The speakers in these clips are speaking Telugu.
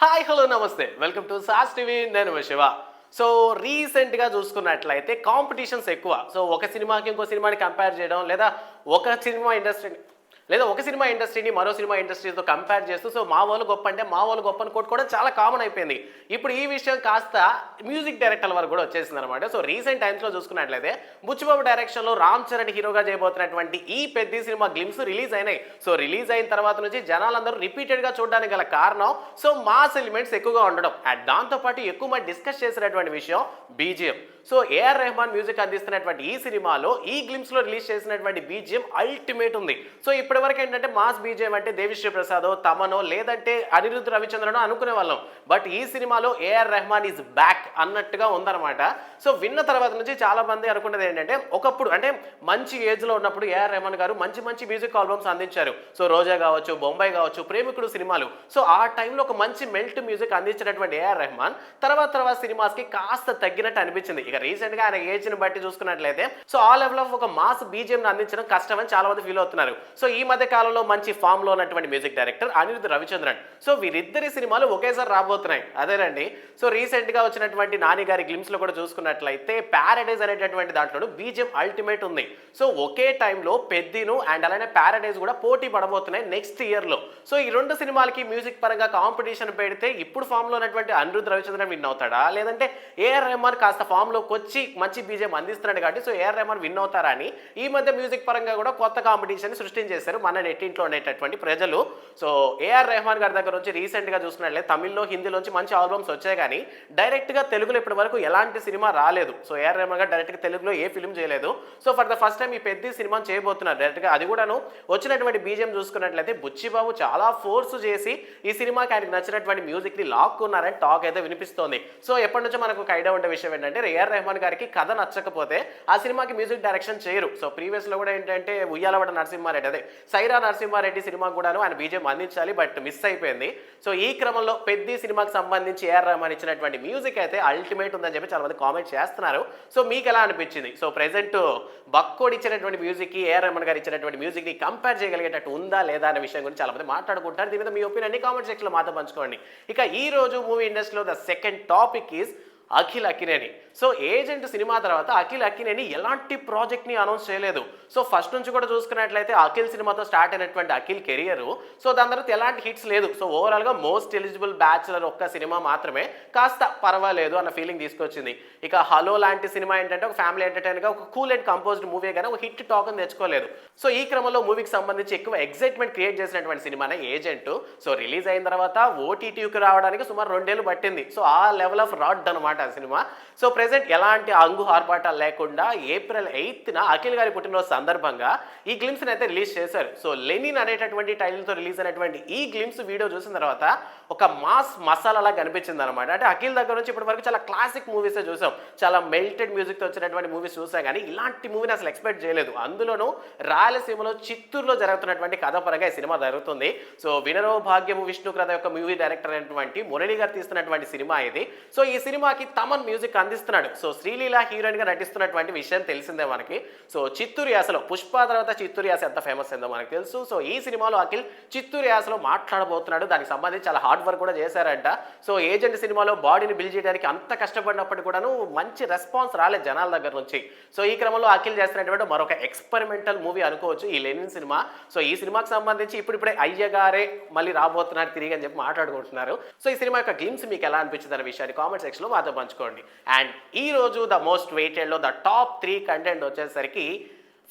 హాయ్ హలో నమస్తే. Welcome to SAS TV. నేను శివ. సో రీసెంట్గా చూసుకున్నట్లయితే కాంపిటీషన్స్ ఎక్కువ. సో ఒక సినిమాకి ఇంకో సినిమాని కంపేర్ చేయడం లేదా ఒక సినిమా ఇండస్ట్రీని లేదా ఒక సినిమా ఇండస్ట్రీని మరో సినిమా ఇండస్ట్రీతో కంపేర్ చేస్తూ సో మా వాళ్ళు గొప్ప అంటే మా వాళ్ళు గొప్ప అని కొట్టుకోవడం చాలా కామన్ అయిపోయింది. ఇప్పుడు ఈ విషయం కాస్త మ్యూజిక్ డైరెక్టర్ల వరకు కూడా వచ్చేసింది అనమాట సో రీసెంట్ టైమ్స్లో చూసుకున్నట్లయితే బుచ్చిబాబు డైరెక్షన్లో రామ్ చరణ్ హీరోగా చేయబోతున్నటువంటి ఈ పెద్ద సినిమా గ్లిమ్స్ రిలీజ్ అయినాయి. సో రిలీజ్ అయిన తర్వాత నుంచి జనాలందరూ రిపీటెడ్గా చూడడానికి గల కారణం సో మాస్ ఎలిమెంట్స్ ఎక్కువగా ఉండడం. అండ్ దాంతోపాటు ఎక్కువ మంది డిస్కస్ చేసినటువంటి విషయం BGM. So AR Rahman music అందిస్తున్నటువంటి ఈ సినిమాలో ఈ గ్లిమ్స్లో రిలీజ్ చేసినటువంటి బీజిఎం అల్టిమేట్ ఉంది. సో ఇప్పటి వరకు ఏంటంటే మాస్ బీజిఎం అంటే దేవిశ్రీ ప్రసాదో తమనో లేదంటే అనిరుద్ధ్ రవిచంద్రనో అనుకునే వాళ్ళం. బట్ ఈ సినిమాలో ఏఆర్ రెహమాన్ ఈజ్ బ్యాక్ అన్నట్టుగా ఉందన్నమాట. సో విన్న తర్వాత నుంచి చాలా మంది అనుకున్నది ఏంటంటే ఒకప్పుడు అంటే మంచి ఏజ్లో ఉన్నప్పుడు ఏఆర్ రెహమాన్ గారు మంచి మంచి మ్యూజిక్ ఆల్బమ్స్ అందించారు. సో రోజా కావచ్చు బొంబాయి కావచ్చు ప్రేమికుడు సినిమాలు. సో ఆ టైంలో ఒక మంచి మెల్ట్ మ్యూజిక్ అందించినటువంటి ఏఆర్ రెహమాన్ తర్వాత తర్వాత సినిమాస్కి కాస్త తగ్గినట్టు అనిపించింది. ఇక రీసెంట్గా ఆయన ఏజ్ని బట్టి చూసుకున్నట్లయితే సో ఆ లెవెల్ ఆఫ్ ఒక మాస్ బీజిఎం అందించడం కష్టం అని చాలా మంది ఫీల్ అవుతున్నారు. సో ఈ మధ్య కాలంలో మంచి ఫామ్లో ఉన్నటువంటి music director Anirudh Ravichander. So వీరిద్దరి సినిమాలు ఒకేసారి రాబోతున్నాయి. అదేనండి. సో రీసెంట్గా వచ్చినటువంటి నాని గారి గ్లిమ్స్లో కూడా చూసుకున్నట్లయితే పారడైజ్ అనేటటువంటి దాంట్లోనూ బీజిఎం అల్టిమేట్ ఉంది. సో ఒకే టైంలో పెద్దిను అండ్ అలానే పారడైజ్ కూడా పోటీ పడబోతున్నాయి నెక్స్ట్ ఇయర్లో సో ఈ రెండు సినిమాలకి మ్యూజిక్ పరంగా కాంపిటీషన్ పెడితే ఇప్పుడు ఫామ్లో ఉన్నటువంటి అనిరుద్ధ్ రవిచంద్రన్ విన్ అవుతాడా? లేదంటే ఏఆర్ రెహమాన్ కాస్త ఫామ్లో లోకి వచ్చి మంచి బీజేం అందిస్తున్నాడు కాబట్టి సో ఏఆర్ రెహమాన్ విన్ అవుతారని ఈ మధ్య మ్యూజిక్ పరంగా కూడా కొత్త కాంపిటీషన్ సృష్టించేశారు మన నెట్టింట్లో ఉండేటటువంటి ప్రజలు. సో ఏఆర్ రెహమాన్ గారి దగ్గర నుంచి రీసెంట్గా చూసుకున్నట్లయితే తమిళ్ళో హిందీలోంచి మంచి ఆల్బమ్స్ వచ్చాయి కానీ డైరెక్ట్గా తెలుగులో ఇప్పటి వరకు ఎలాంటి సినిమా రాలేదు. సో ఏఆర్ రెహమాన్ గారు డైరెక్ట్గా తెలుగులో ఏ ఫిల్మ్ చేయలేదు. So for the first time ఈ పెద్ద సినిమా చేయబోతున్నారు. డైరెక్ట్గా అది కూడాను వచ్చినటువంటి బీజేం చూసుకున్నట్లయితే బుచ్చిబాబు చాలా ఫోర్స్ చేసి ఈ సినిమాకి ఆయనకు నచ్చినటువంటి మ్యూజిక్ని లాక్కున్నారని టాక్ అయితే వినిపిస్తోంది. సో ఎప్పటి నుంచో మనకు ఒక ఐడియా ఉండే విషయం ఏంటంటే ఏఆర్ రెహమాన్ గారికి కథ నచ్చకపోతే ఆ సినిమాకి మ్యూజిక్ డైరెక్షన్ చేయరు. సో ప్రీవియస్లో కూడా ఏంటంటే ఉయ్యాలవాడ నరసింహారెడ్డి అదే సైరా నరసింహారెడ్డి సినిమా కూడాను ఆయన బీజేం అందించాలి బట్ మిస్ అయిపోయింది. సో ఈ క్రమంలో పెద్ద సినిమాకి సంబంధించి ఏఆర్ రెహమాన్ ఇచ్చినటువంటి మ్యూజిక్ అయితే అల్టిమేట్ ఉందని చెప్పి చాలా మంది కామెంట్ చేస్తున్నారు. సో మీకు ఎలా అనిపించింది? సో ప్రెసెంట్ బక్కోడి ఇచ్చినటువంటి మ్యూజిక్కి ఏఆర్ రెహమాన్ గారు ఇచ్చినటువంటి మ్యూజిక్ని కంపేర్ చేయగలిగేటట్టు ఉందా లేదా అనే విషయం గురించి చాలా మంది మాట్లాడుకుంటారు దీని మీద మీ ఒపీనియన్ కామెంట్ సెక్షన్లో మాతో పంచుకోండి. ఇక ఈ రోజు మూవీ ఇండస్ట్రీలో the second topic is Akhil Akkineni so Agent cinema తర్వాత అఖిల్ అక్కినేని ఎలాంటి ప్రాజెక్ట్ని అనౌన్స్ చేయలేదు. సో ఫస్ట్ నుంచి కూడా చూసుకున్నట్లయితే అఖిల్ సినిమాతో స్టార్ట్ అయినటువంటి అఖిల్ కెరియర్ సో దాని తర్వాత ఎలాంటి హిట్స్ లేదు. సో ఓవరాల్గా మోస్ట్ ఎలిజిబుల్ బ్యాచులర్ ఒక్క సినిమా మాత్రమే. కాస్త పర్వాలేదు అన్న ఫీలింగ్ తీసుకొచ్చింది. ఇక హలో లాంటి సినిమా ఏంటంటే ఒక ఫ్యామిలీ ఎంటర్టైన్గా ఒక కూల్ అండ్ కంపోజ్డ్ మూవీ కానీ ఒక హిట్ టాక్ అని తెచ్చుకోలేదు. సో ఈ క్రమంలో మూవీకి సంబంధించి ఎక్కువ ఎక్సైట్మెంట్ క్రియేట్ చేసినటువంటి సినిమానే ఏజెంట్. సో రిలీజ్ అయిన తర్వాత ఓటీటీకి రావడానికి సుమారు రెండేళ్ళు పట్టింది. సో ఆ లెవెల్ ఆఫ్ రాడ్ అనమాట ఆ సినిమా. సో ప్రజెంట్ ఎలాంటి అంగు ఆర్భాటాలు లేకుండా ఏప్రిల్ ఎయిత్న అఖిల్ గారి పుట్టినరోజు సందర్భంగా ఈ గ్లిమ్స్ని అయితే రిలీజ్ చేశారు. సో లెనిన్ అనేటటువంటి టైటిల్తో రిలీజ్ అయినటువంటి ఈ గ్లిమ్స్ వీడియో చూసిన తర్వాత ఒక మాస్ మసాలాలా కనిపించింది అనమాట అంటే అఖిల్ దగ్గర నుంచి ఇప్పటి వరకు చాలా క్లాసిక్ మూవీసే చూసాం. చాలా మెల్టెడ్ మ్యూజిక్తో వచ్చినటువంటి మూవీస్ చూసాం కానీ ఇలాంటి మూవీని అసలు ఎక్స్పెక్ట్ చేయలేదు. అందులోనూ రాయలసీమలో చిత్తూరులో జరుగుతున్నటువంటి కథ పరంగా ఈ సినిమా జరుగుతుంది. సో వినరో భాగ్యము విష్ణు కథ యొక్క మూవీ డైరెక్టర్ అయినటువంటి మురళి గారు తీస్తున్నటువంటి సినిమా ఇది. సో ఈ సినిమాకి తమన్ మ్యూజిక్ నటిస్తున్నాడు. సో శ్రీలీల హీరోయిన్గా నటిస్తున్నటువంటి విషయం తెలిసిందే మనకి. సో చిత్తూరు యాసలో పుష్ప తర్వాత చిత్తూరు యాస ఎంత ఫేమస్ అయిందో మనకు తెలుసు. సో ఈ సినిమాలో అఖిల్ చిత్తూరు యాసలో మాట్లాడబోతున్నాడు. దానికి సంబంధించి చాలా హార్డ్ వర్క్ కూడా చేశారంట. సో ఏజెంట్ సినిమాలో బాడీని బిల్డ్ చేయడానికి అంత కష్టపడినప్పటికీ కూడాను మంచి రెస్పాన్స్ రాలేదు జనాల దగ్గర నుంచి. సో ఈ క్రమంలో అఖిల్ చేస్తున్నటువంటి మరొక ఎక్స్పెరిమెంటల్ మూవీ అనుకోవచ్చు ఈ లెనిన్ సినిమా. సో ఈ సినిమాకి సంబంధించి ఇప్పుడిప్పుడే అయ్యగారే మళ్ళీ రాబోతున్నారు తిరిగి అని చెప్పి మాట్లాడుకుంటున్నారు. సో ఈ సినిమా యొక్క గ్లిమ్స్ మీకు ఎలా అనిపించింది అనే విషయాన్ని కామెంట్ సెక్షన్లో మాతో పంచుకోండి. అండ్ ఈ రోజు ద మోస్ట్ వెయిటెడ్లో ద టాప్ త్రీ కంటెంట్ వచ్చేసరికి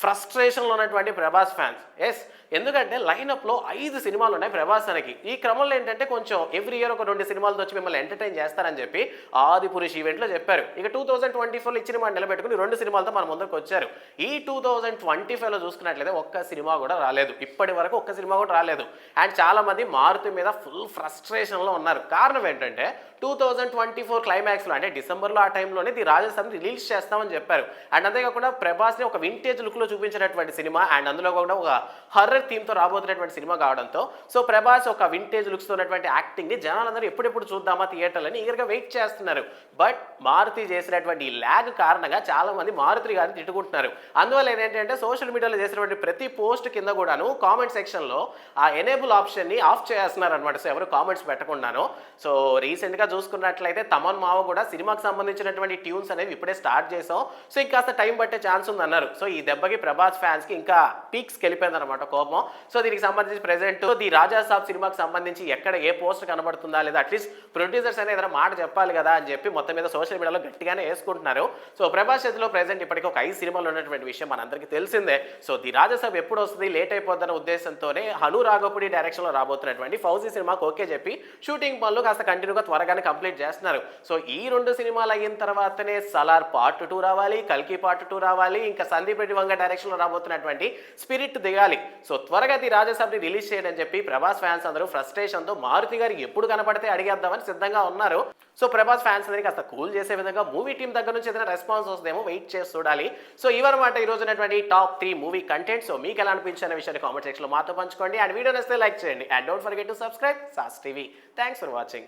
ఫ్రస్ట్రేషన్లో ఉన్నటువంటి ప్రభాస్ ఫ్యాన్స్. ఎస్ ఎందుకంటే లైనప్లో ఐదు సినిమాలు ఉన్నాయి ప్రభాస్ అనకి ఈ క్రమంలో ఏంటంటే కొంచెం ఎవ్రీ ఇయర్ ఒక రెండు సినిమాలతో వచ్చి మిమ్మల్ని ఎంటర్టైన్ చేస్తారని చెప్పి ఆది పురుష్ ఈవెంట్లో చెప్పారు. ఇక టూ థౌజండ్ ట్వంటీ ఫోర్లో ఇచ్చిన మాట నిలబెట్టుకుని రెండు సినిమాలతో మన ముందుకు వచ్చారు. ఈ టూ థౌసండ్ ట్వంటీ ఫైవ్లో చూసుకున్నట్లయితే ఒక్క సినిమా కూడా రాలేదు. ఇప్పటి వరకు ఒక్క సినిమా కూడా రాలేదు. అండ్ చాలా మంది మారుతి మీద ఫుల్ ఫ్రస్ట్రేషన్లో ఉన్నారు. కారణం ఏంటంటే టూ థౌజండ్ ట్వంటీ ఫోర్ క్లైమాక్స్లో అంటే డిసెంబర్లో ఆ టైంలోనే ది రాజస్థాన్ రిలీజ్ చేస్తామని చెప్పారు. అండ్ అంతేకాకుండా ప్రభాస్ని ఒక వింటేజ్ లుక్లో చూపించినటువంటి సినిమా అండ్ అందులో కూడా ఒక హర్రర్ థీమ్తో రాబోతున్నటువంటి సినిమా కావడంతో సో ప్రభాస్ ఒక వింటేజ్ లుక్స్ ఉన్నటువంటి యాక్టింగ్ని జనాలందరూ ఎప్పుడెప్పుడు చూద్దామా థియేటర్లని ఈగర్గా వెయిట్ చేస్తున్నారు. బట్ మారుతి చేసినటువంటి ఈ ల్యాగ్ కారణంగా చాలా మంది మారుతి గారిని తిట్టుకుంటున్నారు. అందువల్ల ఏంటంటే సోషల్ మీడియాలో చేసినటువంటి ప్రతి పోస్ట్ కింద కూడాను కామెంట్ సెక్షన్లో ఆ ఎనేబుల్ ఆప్షన్ని ఆఫ్ చేస్తున్నారు అనమాట సో ఎవరు కామెంట్స్ పెట్టకుండాను. సో రీసెంట్గా చూసుకున్నట్లయితే తమన్ మావ కూడా సినిమాకి సంబంధించినటువంటి ట్యూన్స్ అనేవి ఇప్పుడే స్టార్ట్ చేసాం సో ఇంకాస్త టైం పట్టే ఛాన్స్ ఉందన్నారు. సో ఈ దెబ్బకి ప్రభాస్ ఫ్యాన్స్కి ఇంకా పీక్స్కి వెళ్ళిపోయింది అనమాట కోపం. సో దీనికి సంబంధించి ప్రెసెంట్ ది రాజా సాబ్ సినిమాకి సంబంధించి ఎక్కడ ఏ పోస్ట్ కనబడుతుందా లేదా అట్లీస్ట్ ప్రొడ్యూసర్స్ అనేది ఏదైనా మాట చెప్పాలి కదా అని చెప్పి మొత్తం మీద సోషల్ మీడియాలో గట్టిగానే వేసుకుంటున్నారు. సో ప్రభాస్ చేతిలో ప్రెసెంట్ ఇప్పటికీ ఒక ఐదు సినిమాలు ఉన్నటువంటి విషయం మనందరికీ తెలిసిందే. సో ది రాజాసాబ్ ఎప్పుడు వస్తుంది లేట్ అయిపోద్దన్న ఉద్దేశంతోనే హను రాఘపుడి డైరెక్షన్లో రాబోతున్నటువంటి ఫౌజీ సినిమాకి ఓకే చెప్పి షూటింగ్ పనులు కాస్త కంటిన్యూగా త్వరగానే కంప్లీట్ చేస్తున్నారు. సో ఈ రెండు సినిమాలు అయిన తర్వాతనే సలార్ పార్ట్ టూ రావాలి కల్కి పార్ట్ టూ రావాలి ఇంకా సందీప్ రెడ్డి వంగ డైరెక్షన్లో రాబోతున్నటువంటి స్పిరిట్ దిగాలి సో త్వరగా ఈ రాజసభని రిలీజ్ చేయడం చెప్పి ప్రభాస్ ఫ్యాన్స్ అందరూ ఫ్రస్ట్రేషన్తో మారుతి గారు ఎప్పుడు కనపడితే అడిగేద్దామని సిద్ధంగా ఉన్నారు. సో ప్రభాస్ ఫ్యాన్స్ అనేది కాస్త కూల్ చేసే విధంగా మూవీ టీం దగ్గర నుంచి ఏదైనా రెస్పాన్స్ వస్తుందేమో వెయిట్ చేసి చూడాలి. సో ఇవన్నమాట ఈ రోజునటువంటి ఉన్నటువంటి top three movie content so మీకు ఎలా అనిపించిన విషయాన్ని కామెంట్ సెక్షన్లో మాతో పంచుకోండి. అండ్ వీడియో నచ్చితే లైక్ చేయండి. And don't forget to subscribe SAS TV thanks for watching